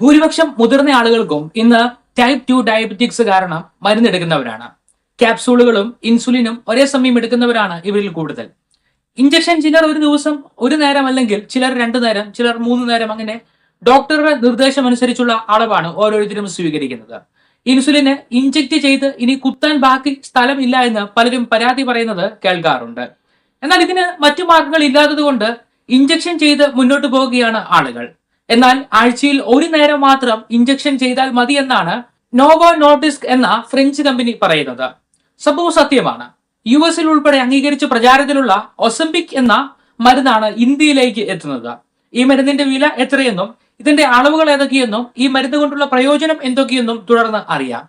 ഭൂരിപക്ഷം മുതിർന്ന ആളുകൾക്കും ഇന്ന് ടൈപ്പ് ടു ഡയബറ്റിക്സ് കാരണം മരുന്നെടുക്കുന്നവരാണ്. ക്യാപ്സൂളുകളും ഇൻസുലിനും ഒരേ സമയം എടുക്കുന്നവരാണ് ഇവരിൽ കൂടുതൽ. ഇഞ്ചക്ഷൻ ചിലർ ഒരു ദിവസം ഒരു നേരം അല്ലെങ്കിൽ ചിലർ രണ്ടു നേരം ചിലർ മൂന്ന് നേരം അങ്ങനെ ഡോക്ടറുടെ നിർദ്ദേശം അനുസരിച്ചുള്ള അളവാണ് ഓരോരുത്തരും സ്വീകരിക്കുന്നത്. ഇൻസുലിന് ഇഞ്ചക്ട് ചെയ്ത് ഇനി കുത്താൻ ബാക്കി സ്ഥലം ഇല്ല എന്ന് പലരും പരാതി പറയുന്നത് കേൾക്കാറുണ്ട്. എന്നാൽ ഇതിന് മറ്റു മാർഗങ്ങൾ ഇല്ലാത്തത് കൊണ്ട് ഇഞ്ചക്ഷൻ ചെയ്ത് മുന്നോട്ട് പോവുകയാണ് ആളുകൾ. എന്നാൽ ആഴ്ചയിൽ ഒരു നേരം മാത്രം ഇഞ്ചക്ഷൻ ചെയ്താൽ മതി എന്നാണ് നോവോ നോർഡിസ്ക് എന്ന ഫ്രഞ്ച് കമ്പനി പറയുന്നത്. സംഭവം സത്യമാണ്. യു എസിൽ ഉൾപ്പെടെ അംഗീകരിച്ച പ്രചാരത്തിലുള്ള ഒസംബിക് എന്ന മരുന്നാണ് ഇന്ത്യയിലേക്ക് എത്തുന്നത്. ഈ മരുന്നിന്റെ വില എത്രയെന്നും ഇതിന്റെ അളവുകൾ ഏതൊക്കെയെന്നും ഈ മരുന്ന് കൊണ്ടുള്ള പ്രയോജനം എന്തൊക്കെയെന്നും തുടർന്ന് അറിയാം.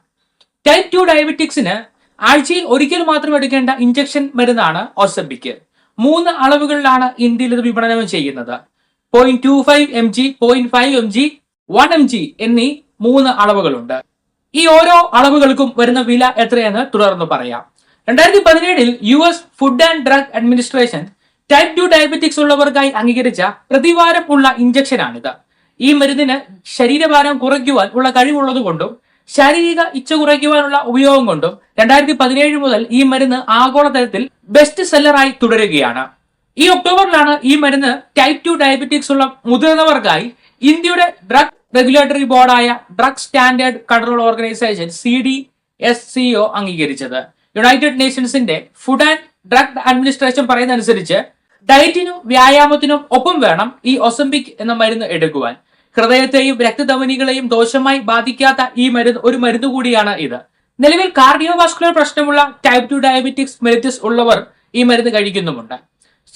ടൈപ്പ് ടു ഡയബറ്റിക്സിന് ആഴ്ചയിൽ ഒരിക്കൽ മാത്രം എടുക്കേണ്ട ഇഞ്ചക്ഷൻ മരുന്നാണ് ഒസംബിക്ക് മൂന്ന് അളവുകളിലാണ് ഇന്ത്യയിൽ ഇത് വിപണനം ചെയ്യുന്നത്. Point two five M G point five M G one M G എന്നീ മൂന്ന് അളവുകളുണ്ട്. ഈ ഓരോ അളവുകൾക്കും വരുന്ന വില എത്രയെന്ന് തുടർന്ന് പറയാം. രണ്ടായിരത്തി പതിനേഴിൽ U S food and drug administration type two diabetics ഉള്ളവർക്കായി അംഗീകരിച്ച പ്രതിവാരം ഉള്ള ഇഞ്ചക്ഷനാണിത് ഈ മരുന്നിന് ശരീരഭാരം കുറയ്ക്കുവാൻ ഉള്ള കഴിവുള്ളത് കൊണ്ടും ശാരീരിക ഇച്ഛ കുറയ്ക്കുവാനുള്ള ഉപയോഗം കൊണ്ടും രണ്ടായിരത്തി പതിനേഴ് മുതൽ ഈ മരുന്ന് ആഗോളതലത്തിൽ ബെസ്റ്റ് സെല്ലറായി തുടരുകയാണ്. ഈ ഒക്ടോബറിലാണ് ഈ മരുന്ന് ടൈപ്പ് ടു ഡയബറ്റിക്സ് ഉള്ള മുതിർന്നവർക്കായി ഇന്ത്യയുടെ drug regulatory ബോർഡായ drug standard control organisation C D S C O അംഗീകരിച്ചത്. യുണൈറ്റഡ് നേഷൻസിന്റെ ഫുഡ് ആൻഡ് ഡ്രഗ് അഡ്മിനിസ്ട്രേഷൻ പറയുന്നതനുസരിച്ച് ഡയറ്റിനും വ്യായാമത്തിനും ഒപ്പം വേണം ഈ ഒസംബിക് എന്ന മരുന്ന് എടുക്കുവാൻ. ഹൃദയത്തെയും രക്തധമനികളെയും ദോഷമായി ബാധിക്കാത്ത ഈ മരുന്ന് ഒരു മരുന്ന് കൂടിയാണ് ഇത്. നിലവിൽ കാർഡിയോവാസ്കുലർ പ്രശ്നമുള്ള ടൈപ്പ് ടു ഡയബറ്റിക്സ് മെലിറ്റിസ് ഉള്ളവർ ഈ മരുന്ന് കഴിക്കുന്നുമുണ്ട്.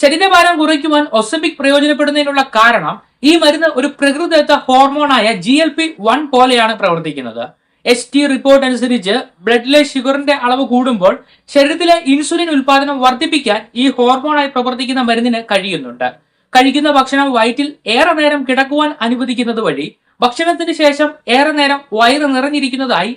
ശരീരഭാരം കുറയ്ക്കുവാൻ ഒസംബിക് പ്രയോജനപ്പെടുന്നതിനുള്ള കാരണം ഈ മരുന്ന് ഒരു പ്രകൃതിദത്ത ഹോർമോണായ ജി എൽ പി വൺ പോലെയാണ് പ്രവർത്തിക്കുന്നത്. എസ് ടി റിപ്പോർട്ട് അനുസരിച്ച് ബ്ലഡിലെ ഷുഗറിന്റെ അളവ് കൂടുമ്പോൾ ശരീരത്തിലെ ഇൻസുലിൻ ഉൽപാദനം വർദ്ധിപ്പിക്കാൻ ഈ ഹോർമോണായി പ്രവർത്തിക്കുന്ന മരുന്നിന് കഴിയുന്നുണ്ട്. കഴിക്കുന്ന ഭക്ഷണം വയറ്റിൽ ഏറെ നേരം കിടക്കുവാൻ അനുവദിക്കുന്നത് വഴി ഭക്ഷണത്തിന് ശേഷം ഏറെ നേരം വയറ് നിറഞ്ഞിരിക്കുന്നതായി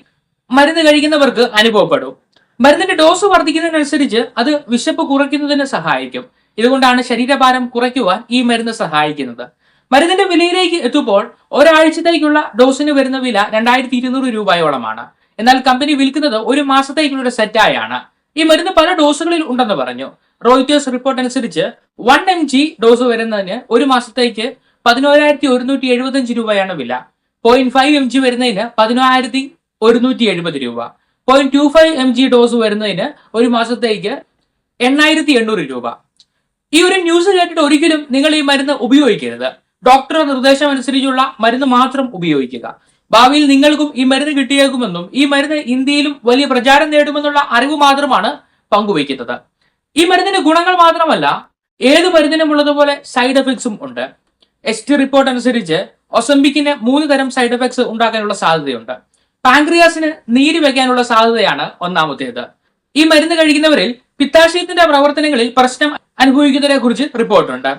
മരുന്ന് കഴിക്കുന്നവർക്ക് അനുഭവപ്പെടും. മരുന്നിന്റെ ഡോസ് വർദ്ധിക്കുന്നതിനനുസരിച്ച് അത് വിശപ്പ് കുറയ്ക്കുന്നതിന് സഹായിക്കും. ഇതുകൊണ്ടാണ് ശരീരഭാരം കുറയ്ക്കുവാൻ ഈ മരുന്ന് സഹായിക്കുന്നത്. മരുന്നിന്റെ വിലയിലേക്ക് എത്തുമ്പോൾ ഒരാഴ്ചത്തേക്കുള്ള ഡോസിന് വരുന്ന വില രണ്ടായിരത്തി ഇരുന്നൂറ് രൂപയോളമാണ്. എന്നാൽ കമ്പനി വിൽക്കുന്നത് ഒരു മാസത്തേക്കുള്ള ഒരു സെറ്റായാണ്. ഈ മരുന്ന് പല ഡോസുകളിൽ ഉണ്ടെന്ന് പറഞ്ഞു. റോയിറ്റേഴ്സ് റിപ്പോർട്ട് അനുസരിച്ച് വൺ എം ജി ഡോസ് വരുന്നതിന് ഒരു മാസത്തേക്ക് പതിനോരായിരത്തി ഒരുന്നൂറ്റി എഴുപത്തഞ്ച് രൂപയാണ് വില. പോയിന്റ് ഫൈവ് എം ജി വരുന്നതിന് പതിനായിരത്തി ഒരുന്നൂറ്റി എഴുപത് രൂപ. Point two five M G dose വരുന്നതിന് ഒരു മാസത്തേക്ക് എണ്ണായിരത്തി എണ്ണൂറ് രൂപ. ഈ ഒരു ന്യൂസ് കേട്ടിട്ട് ഒരിക്കലും നിങ്ങൾ ഈ മരുന്ന് ഉപയോഗിക്കരുത്. ഡോക്ടറുടെ നിർദ്ദേശം അനുസരിച്ചുള്ള മരുന്ന് മാത്രം ഉപയോഗിക്കുക. ഭാവിയിൽ നിങ്ങൾക്കും ഈ മരുന്ന് കിട്ടിയേക്കുമെന്നും ഈ മരുന്ന് ഇന്ത്യയിലും വലിയ പ്രചാരം നേടുമെന്നുള്ള അറിവ് മാത്രമാണ് പങ്കുവയ്ക്കുന്നത്. ഈ മരുന്നിന്റെ ഗുണങ്ങൾ മാത്രമല്ല ഏത് മരുന്നിനും ഉള്ളതുപോലെ സൈഡ് എഫക്ട്സും ഉണ്ട്. എസ് ടി റിപ്പോർട്ട് അനുസരിച്ച് ഒസംബിക്കിന് മൂന്ന് തരം സൈഡ് എഫക്ട്സ് ഉണ്ടാക്കാനുള്ള സാധ്യതയുണ്ട്. പാങ്ക്രിയാസിന് നീര് വെക്കാനുള്ള സാധ്യതയാണ് ഒന്നാമത്തേത്. ഈ മരുന്ന് കഴിക്കുന്നവരിൽ പിത്താശയത്തിന്റെ പ്രവർത്തനങ്ങളിൽ പ്രശ്നം അനുഭവിക്കുന്നതിനെ കുറിച്ച് റിപ്പോർട്ടുണ്ട്.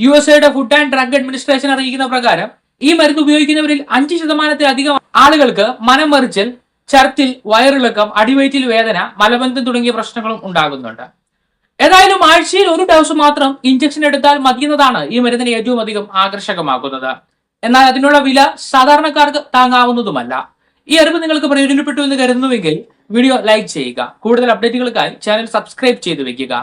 യു എസ് എയുടെ ഫുഡ് ആൻഡ് ഡ്രഗ് അഡ്മിനിസ്ട്രേഷൻ അറിയിക്കുന്ന പ്രകാരം ഈ മരുന്ന് ഉപയോഗിക്കുന്നവരിൽ അഞ്ച് ശതമാനത്തിലധികം ആളുകൾക്ക് മനം മറിച്ചൽ ചർത്തിൽ വയറിളക്കം അടിവയറ്റിൽ വേദന മലബന്ധം തുടങ്ങിയ പ്രശ്നങ്ങളും ഉണ്ടാകുന്നുണ്ട്. ഏതായാലും ആഴ്ചയിൽ ഒരു ഡോസ് മാത്രം ഇഞ്ചക്ഷൻ എടുത്താൽ മതിയെന്നതാണ് ഈ മരുന്നിനെ ഏറ്റവും അധികം ആകർഷകമാക്കുന്നത്. എന്നാൽ അതിനുള്ള വില സാധാരണക്കാർക്ക് താങ്ങാവുന്നതുമല്ല. ഈ അറിവ് നിങ്ങൾക്ക് പ്രയോജനപ്പെട്ടു എന്ന് കരുതുന്നുവെങ്കിൽ വീഡിയോ ലൈക്ക് ചെയ്യുക. കൂടുതൽ അപ്ഡേറ്റുകൾക്കായി ചാനൽ സബ്സ്ക്രൈബ് ചെയ്തു വെക്കുക.